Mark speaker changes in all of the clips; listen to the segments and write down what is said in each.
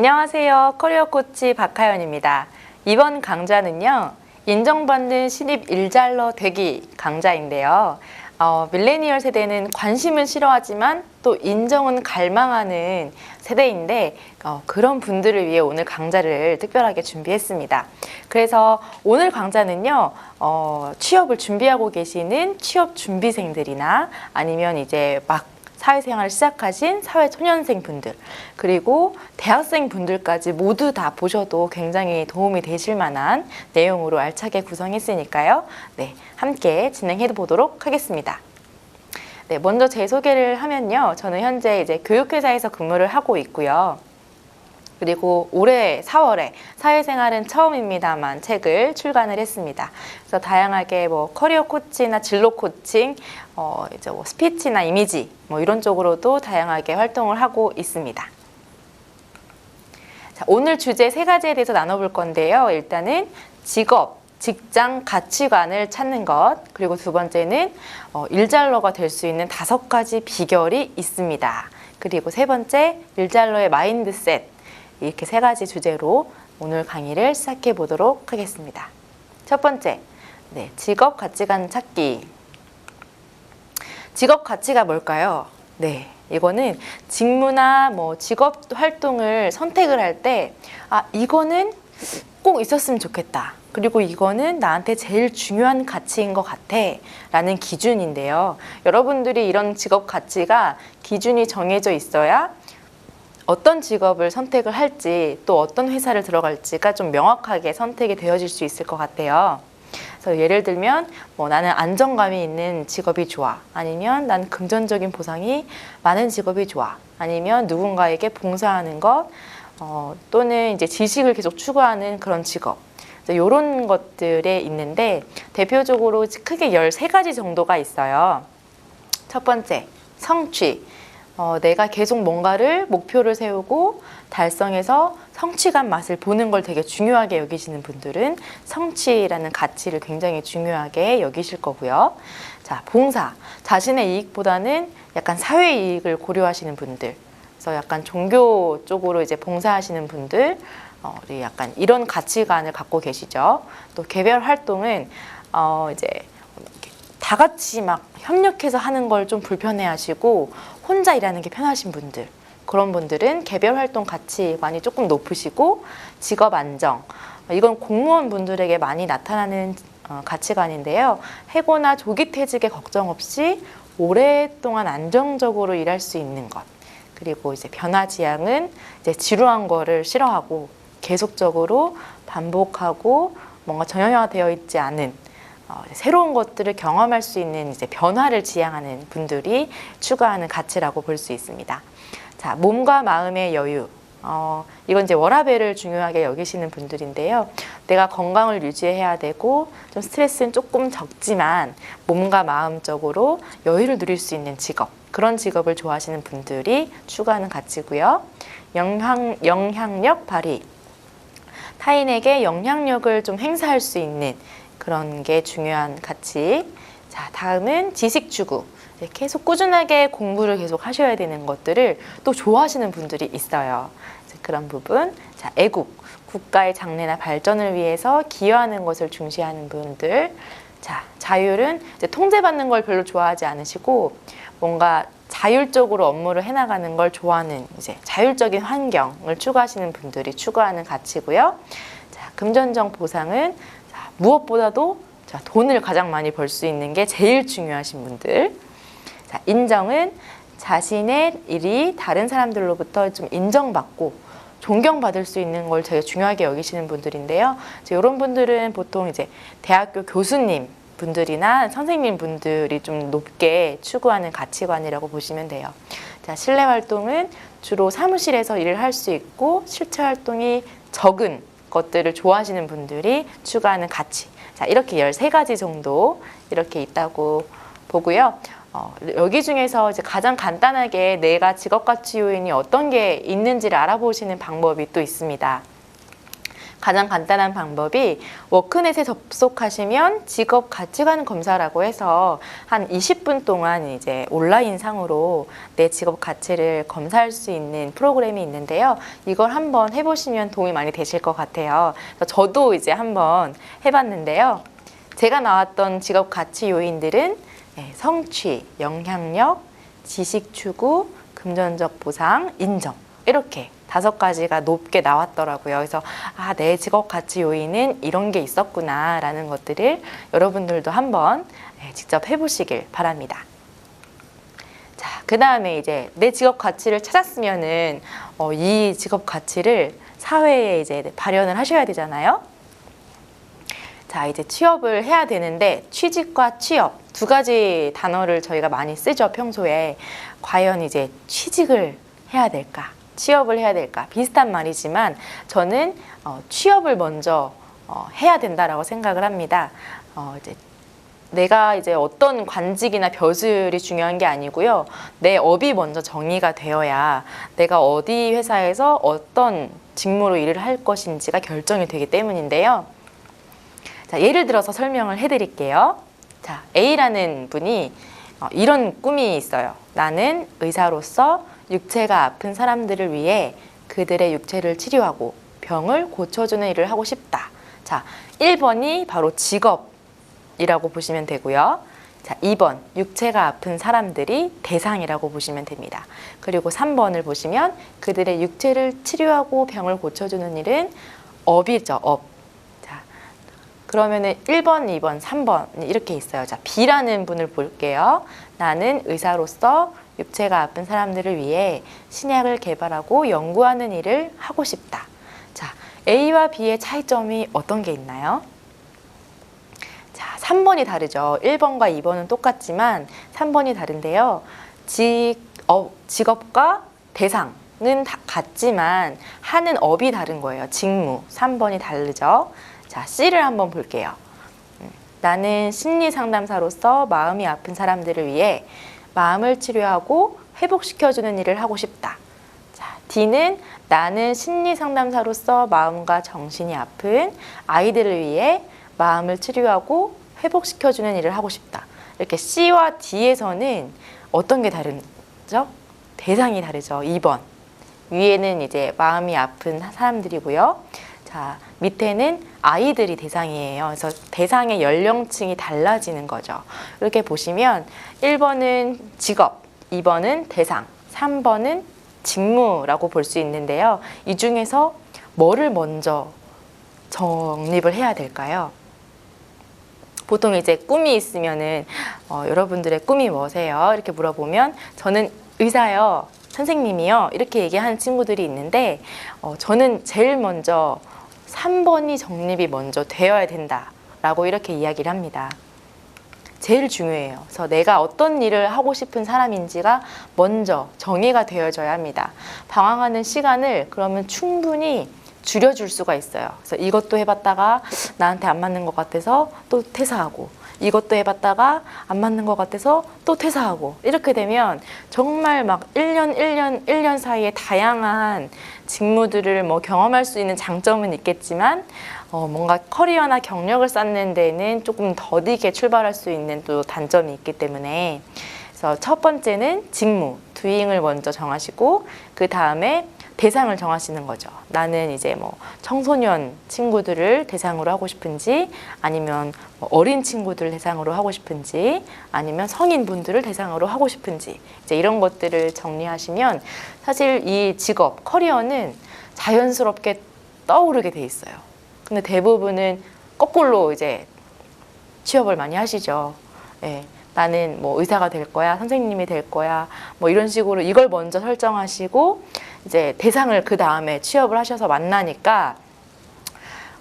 Speaker 1: 안녕하세요. 커리어 코치 박하연입니다. 이번 강좌는요, 인정받는 신입 일잘러 되기 강좌인데요. 어, 밀레니얼 세대는 관심은 싫어하지만 또 인정은 갈망하는 세대인데 어, 그런 분들을 위해 오늘 강좌를 특별하게 준비했습니다. 그래서 오늘 강좌는요, 어, 취업을 준비하고 계시는 취업 준비생들이나 아니면 이제 막 사회생활을 시작하신 사회초년생 분들 그리고 대학생 분들까지 모두 다 보셔도 굉장히 도움이 되실 만한 내용으로 알차게 구성했으니까요. 네, 함께 진행해 보도록 하겠습니다. 네, 먼저 제 소개를 하면요. 저는 현재 이제 교육회사에서 근무를 하고 있고요. 그리고 올해 4월에 사회생활은 처음입니다만 책을 출간을 했습니다. 그래서 다양하게 뭐 커리어 코치나 진로 코칭, 어 이제 뭐 스피치나 이미지 뭐 이런 쪽으로도 다양하게 활동을 하고 있습니다. 자, 오늘 주제 세 가지에 대해서 나눠볼 건데요. 일단은 직업, 직장 가치관을 찾는 것, 그리고 두 번째는 어, 일잘러가 될 수 있는 다섯 가지 비결이 있습니다. 그리고 세 번째, 일잘러의 마인드셋. 이렇게 세 가지 주제로 오늘 강의를 시작해 보도록 하겠습니다. 첫 번째, 네, 직업 가치관 찾기. 직업 가치가 뭘까요? 네, 이거는 직무나 뭐 직업 활동을 선택을 할 때, 아, 이거는 꼭 있었으면 좋겠다. 그리고 이거는 나한테 제일 중요한 가치인 것 같아. 라는 기준인데요. 여러분들이 이런 직업 가치가 기준이 정해져 있어야 어떤 직업을 선택을 할지 또 어떤 회사를 들어갈지가 좀 명확하게 선택이 되어질 수 있을 것 같아요. 그래서 예를 들면 뭐 나는 안정감이 있는 직업이 좋아 아니면 난 금전적인 보상이 많은 직업이 좋아 아니면 누군가에게 봉사하는 것 어, 또는 이제 지식을 계속 추구하는 그런 직업 이런 것들에 있는데 대표적으로 크게 13가지 정도가 있어요. 첫 번째, 성취. 어, 내가 계속 뭔가를 목표를 세우고 달성해서 성취감 맛을 보는 걸 되게 중요하게 여기시는 분들은 성취라는 가치를 굉장히 중요하게 여기실 거고요. 자, 봉사. 자신의 이익보다는 약간 사회 이익을 고려하시는 분들. 그래서 약간 종교 쪽으로 이제 봉사하시는 분들, 어, 약간 이런 가치관을 갖고 계시죠. 또 개별 활동은 어, 이제 다 같이 막 협력해서 하는 걸 좀 불편해 하시고 혼자 일하는 게 편하신 분들 그런 분들은 개별 활동 가치관이 조금 높으시고 직업 안정 이건 공무원 분들에게 많이 나타나는 어, 가치관인데요. 해고나 조기 퇴직에 걱정 없이 오랫동안 안정적으로 일할 수 있는 것. 그리고 이제 변화 지향은 이제 지루한 거를 싫어하고 계속적으로 반복하고 뭔가 정형화되어 있지 않은 어, 새로운 것들을 경험할 수 있는 이제 변화를 지향하는 분들이 추구하는 가치라고 볼 수 있습니다. 자, 몸과 마음의 여유. 어, 이건 이제 워라벨을 중요하게 여기시는 분들인데요. 내가 건강을 유지해야 되고 좀 스트레스는 조금 적지만 몸과 마음적으로 여유를 누릴 수 있는 직업. 그런 직업을 좋아하시는 분들이 추구하는 가치고요. 영향, 영향력 발휘. 타인에게 영향력을 좀 행사할 수 있는 그런 게 중요한 가치. 자, 다음은 지식 추구. 계속 꾸준하게 공부를 계속 하셔야 되는 것들을 또 좋아하시는 분들이 있어요. 그런 부분. 자, 애국. 국가의 장래나 발전을 위해서 기여하는 것을 중시하는 분들. 자, 자율은 이제 통제받는 걸 별로 좋아하지 않으시고 뭔가 자율적으로 업무를 해나가는 걸 좋아하는 이제 자율적인 환경을 추구하시는 분들이 추구하는 가치고요. 자, 금전적 보상은 자, 무엇보다도 자, 돈을 가장 많이 벌 수 있는 게 제일 중요하신 분들. 자, 인정은 자신의 일이 다른 사람들로부터 좀 인정받고 존경받을 수 있는 걸 되게 중요하게 여기시는 분들인데요. 이제 이런 분들은 보통 이제 대학교 교수님 분들이나 선생님 분들이 좀 높게 추구하는 가치관이라고 보시면 돼요. 자, 실내 활동은 주로 사무실에서 일을 할 수 있고 실체 활동이 적은 것들을 좋아하시는 분들이 추구하는 가치. 자, 이렇게 13가지 정도 이렇게 있다고 보고요. 어, 여기 중에서 이제 가장 간단하게 내가 직업 가치 요인이 어떤 게 있는지를 알아보시는 방법이 또 있습니다. 가장 간단한 방법이 워크넷에 접속하시면 직업 가치관 검사라고 해서 한 20분 동안 이제 온라인 상으로 내 직업 가치를 검사할 수 있는 프로그램이 있는데요. 이걸 한번 해보시면 도움이 많이 되실 것 같아요. 저도 이제 한번 해봤는데요. 제가 나왔던 직업 가치 요인들은 네, 성취, 영향력, 지식 추구, 금전적 보상, 인정 이렇게 다섯 가지가 높게 나왔더라고요. 그래서 아, 내 직업 가치 요인은 이런 게 있었구나라는 것들을 여러분들도 한번 네, 직접 해보시길 바랍니다. 자, 그 다음에 이제 내 직업 가치를 찾았으면은 어, 이 직업 가치를 사회에 이제 발현을 하셔야 되잖아요. 자, 이제 취업을 해야 되는데 취직과 취업 두 가지 단어를 저희가 많이 쓰죠, 평소에. 과연 이제 취직을 해야 될까? 취업을 해야 될까? 비슷한 말이지만 저는 어, 취업을 먼저 어, 해야 된다라고 생각을 합니다. 어, 이제 내가 이제 어떤 관직이나 벼슬이 중요한 게 아니고요. 내 업이 먼저 정의가 되어야 내가 어디 회사에서 어떤 직무로 일을 할 것인지가 결정이 되기 때문인데요. 자, 예를 들어서 설명을 해드릴게요. 자, A라는 분이 어, 이런 꿈이 있어요. 나는 의사로서 육체가 아픈 사람들을 위해 그들의 육체를 치료하고 병을 고쳐주는 일을 하고 싶다. 자, 1번이 바로 직업이라고 보시면 되고요. 자, 2번 육체가 아픈 사람들이 대상이라고 보시면 됩니다. 그리고 3번을 보시면 그들의 육체를 치료하고 병을 고쳐주는 일은 업이죠, 업. 자, 그러면은 1번, 2번, 3번 이렇게 있어요. 자, B라는 분을 볼게요. 나는 의사로서 육체가 아픈 사람들을 위해 신약을 개발하고 연구하는 일을 하고 싶다. 자, A와 B의 차이점이 어떤 게 있나요? 자, 3번이 다르죠. 1번과 2번은 똑같지만 3번이 다른데요. 직업, 직업과 대상은 다 같지만 하는 업이 다른 거예요. 직무. 3번이 다르죠. 자, C를 한번 볼게요. 음, 나는 심리 상담사로서 마음이 아픈 사람들을 위해 마음을 치료하고 회복시켜주는 일을 하고 싶다. 자, D는 나는 심리 상담사로서 마음과 정신이 아픈 아이들을 위해 마음을 치료하고 회복시켜주는 일을 하고 싶다. 이렇게 C와 D에서는 어떤 게 다르죠? 대상이 다르죠. 2번. 위에는 이제 마음이 아픈 사람들이고요. 자, 밑에는 아이들이 대상이에요. 그래서 대상의 연령층이 달라지는 거죠. 이렇게 보시면 1번은 직업, 2번은 대상, 3번은 직무라고 볼 수 있는데요. 이 중에서 뭐를 먼저 정립을 해야 될까요? 보통 이제 꿈이 있으면은 어, 여러분들의 꿈이 뭐세요? 이렇게 물어보면 저는 의사요, 선생님이요 이렇게 얘기하는 친구들이 있는데 어, 저는 제일 먼저 3번이 정립이 먼저 되어야 된다라고 이렇게 이야기를 합니다. 제일 중요해요. 그래서 내가 어떤 일을 하고 싶은 사람인지가 먼저 정의가 되어져야 합니다. 방황하는 시간을 그러면 충분히 줄여줄 수가 있어요. 그래서 이것도 해봤다가 나한테 안 맞는 것 같아서 또 퇴사하고 이것도 해봤다가 안 맞는 것 같아서 또 퇴사하고 이렇게 되면 정말 막 1년, 1년, 1년 사이에 다양한 직무들을 뭐 경험할 수 있는 장점은 있겠지만 어, 뭔가 커리어나 경력을 쌓는 데는 조금 더디게 출발할 수 있는 또 단점이 있기 때문에. 그래서 첫 번째는 직무, 두잉을 먼저 정하시고 그 다음에 대상을 정하시는 거죠. 나는 이제 뭐 청소년 친구들을 대상으로 하고 싶은지 아니면 뭐 어린 친구들을 대상으로 하고 싶은지 아니면 성인 분들을 대상으로 하고 싶은지 이제 이런 것들을 정리하시면 사실 이 직업 커리어는 자연스럽게 떠오르게 돼 있어요. 근데 대부분은 거꾸로 이제 취업을 많이 하시죠. 예. 나는 뭐 의사가 될 거야, 선생님이 될 거야, 뭐 이런 식으로 이걸 먼저 설정하시고 이제 대상을 그 다음에 취업을 하셔서 만나니까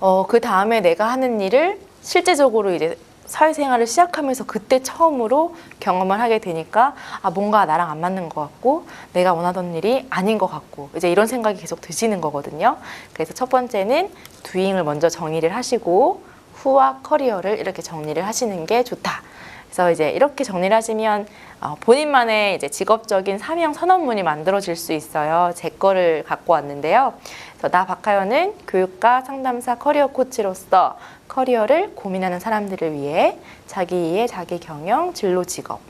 Speaker 1: 어, 그 다음에 내가 하는 일을 실제적으로 이제 사회생활을 시작하면서 그때 처음으로 경험을 하게 되니까 아 뭔가 나랑 안 맞는 것 같고 내가 원하던 일이 아닌 것 같고 이제 이런 생각이 계속 드시는 거거든요. 그래서 첫 번째는 두잉을 먼저 정의를 하시고 후와 커리어를 이렇게 정리를 하시는 게 좋다. 그래서 이제 이렇게 정리를 하시면 어, 본인만의 이제 직업적인 사명 선언문이 만들어질 수 있어요. 제 거를 갖고 왔는데요. 그래서 나 박하연은 교육과 상담사 커리어 코치로서 커리어를 고민하는 사람들을 위해 자기 이해, 자기 경영, 진로 직업,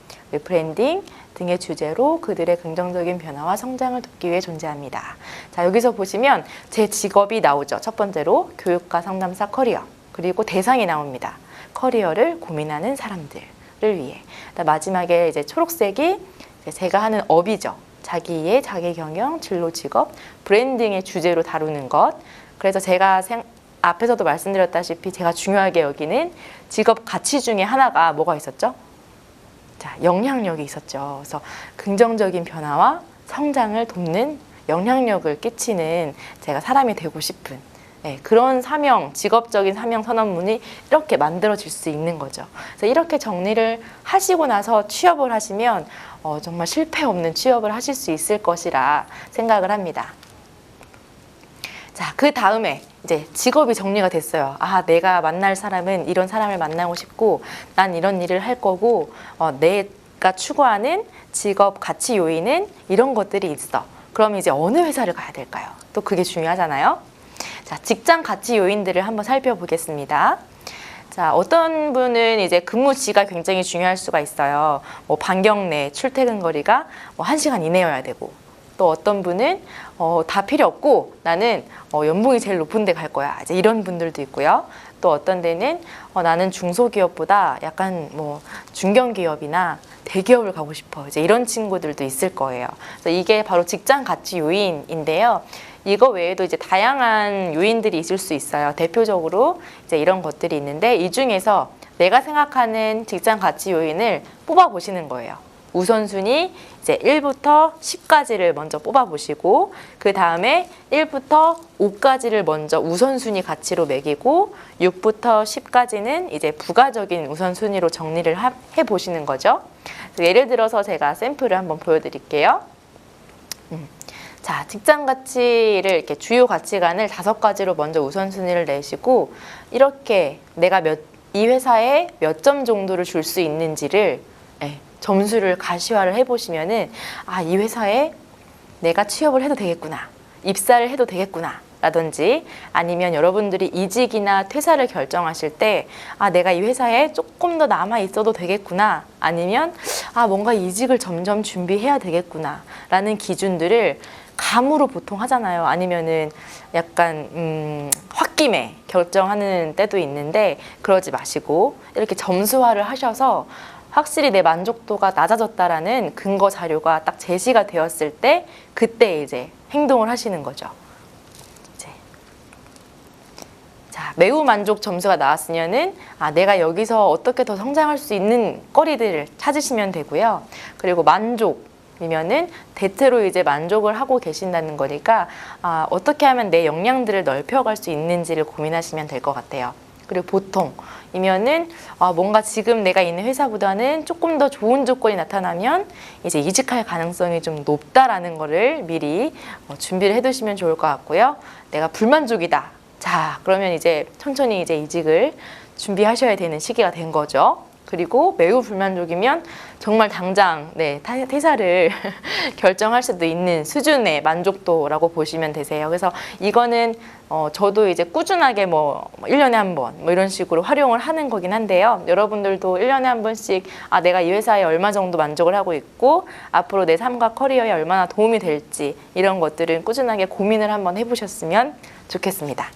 Speaker 1: 브랜딩 등의 주제로 그들의 긍정적인 변화와 성장을 돕기 위해 존재합니다. 자, 여기서 보시면 제 직업이 나오죠. 첫 번째로 교육과 상담사 커리어. 그리고 대상이 나옵니다. 커리어를 고민하는 사람들을 위해. 그다음 마지막에 이제 초록색이 제가 하는 업이죠. 자기 이해, 자기 경영, 진로 직업, 브랜딩의 주제로 다루는 것. 그래서 제가 생, 앞에서도 말씀드렸다시피 제가 중요하게 여기는 직업 가치 중에 하나가 뭐가 있었죠? 자, 영향력이 있었죠. 그래서 긍정적인 변화와 성장을 돕는 영향력을 끼치는 제가 사람이 되고 싶은 네, 그런 사명, 직업적인 사명 선언문이 이렇게 만들어질 수 있는 거죠. 그래서 이렇게 정리를 하시고 나서 취업을 하시면 어, 정말 실패 없는 취업을 하실 수 있을 것이라 생각을 합니다. 자, 그 다음에 이제 직업이 정리가 됐어요. 아, 내가 만날 사람은 이런 사람을 만나고 싶고, 난 이런 일을 할 거고, 어, 내가 추구하는 직업 가치 요인은 이런 것들이 있어. 그럼 이제 어느 회사를 가야 될까요? 또 그게 중요하잖아요. 자, 직장 가치 요인들을 한번 살펴보겠습니다. 자, 어떤 분은 이제 근무 지가 굉장히 중요할 수가 있어요. 뭐 반경 내 출퇴근 거리가 뭐 1시간 이내여야 되고, 또 어떤 분은 어, 다 필요 없고 나는 어, 연봉이 제일 높은 데 갈 거야. 이제 이런 분들도 있고요. 또 어떤 데는 어, 나는 중소기업보다 약간 뭐 중견기업이나 대기업을 가고 싶어. 이제 이런 친구들도 있을 거예요. 그래서 이게 바로 직장 가치 요인인데요. 이거 외에도 이제 다양한 요인들이 있을 수 있어요. 대표적으로 이제 이런 것들이 있는데 이 중에서 내가 생각하는 직장 가치 요인을 뽑아 보시는 거예요. 우선순위 이제 1부터 10까지를 먼저 뽑아보시고 그 다음에 1부터 5까지를 먼저 우선순위 가치로 매기고 6부터 10까지는 이제 부가적인 우선순위로 정리를 하- 해보시는 거죠. 예를 들어서 제가 샘플을 한번 보여드릴게요. 음. 자, 직장 가치를 이렇게 주요 가치관을 다섯 가지로 먼저 우선순위를 내시고 이렇게 내가 몇, 이 회사에 몇 점 정도를 줄 수 있는지를 예, 점수를 가시화를 해보시면은 아, 이 회사에 내가 취업을 해도 되겠구나. 입사를 해도 되겠구나. 라든지 아니면 여러분들이 이직이나 퇴사를 결정하실 때 아, 내가 이 회사에 조금 더 남아 있어도 되겠구나. 아니면 아, 뭔가 이직을 점점 준비해야 되겠구나. 라는 기준들을 감으로 보통 하잖아요. 아니면은 약간 음, 홧김에 결정하는 때도 있는데 그러지 마시고 이렇게 점수화를 하셔서 확실히 내 만족도가 낮아졌다라는 근거 자료가 딱 제시가 되었을 때 그때 이제 행동을 하시는 거죠. 이제 자 매우 만족 점수가 나왔으면은 아 내가 여기서 어떻게 더 성장할 수 있는 거리들을 찾으시면 되고요. 그리고 만족 이면은 대체로 이제 만족을 하고 계신다는 거니까 아 어떻게 하면 내 역량들을 넓혀갈 수 있는지를 고민하시면 될 것 같아요. 그리고 보통이면은 아, 뭔가 지금 내가 있는 회사보다는 조금 더 좋은 조건이 나타나면 이제 이직할 가능성이 좀 높다라는 거를 미리 어, 준비를 해두시면 좋을 것 같고요. 내가 불만족이다. 자, 그러면 이제 천천히 이제 이직을 준비하셔야 되는 시기가 된 거죠. 그리고 매우 불만족이면 정말 당장 네, 타- 퇴사를 결정할 수도 있는 수준의 만족도라고 보시면 되세요. 그래서 이거는 어, 저도 이제 꾸준하게 뭐 1년에 한 번 뭐 이런 식으로 활용을 하는 거긴 한데요. 여러분들도 1년에 한 번씩 아, 내가 이 회사에 얼마 정도 만족을 하고 있고 앞으로 내 삶과 커리어에 얼마나 도움이 될지 이런 것들은 꾸준하게 고민을 한번 해보셨으면 좋겠습니다.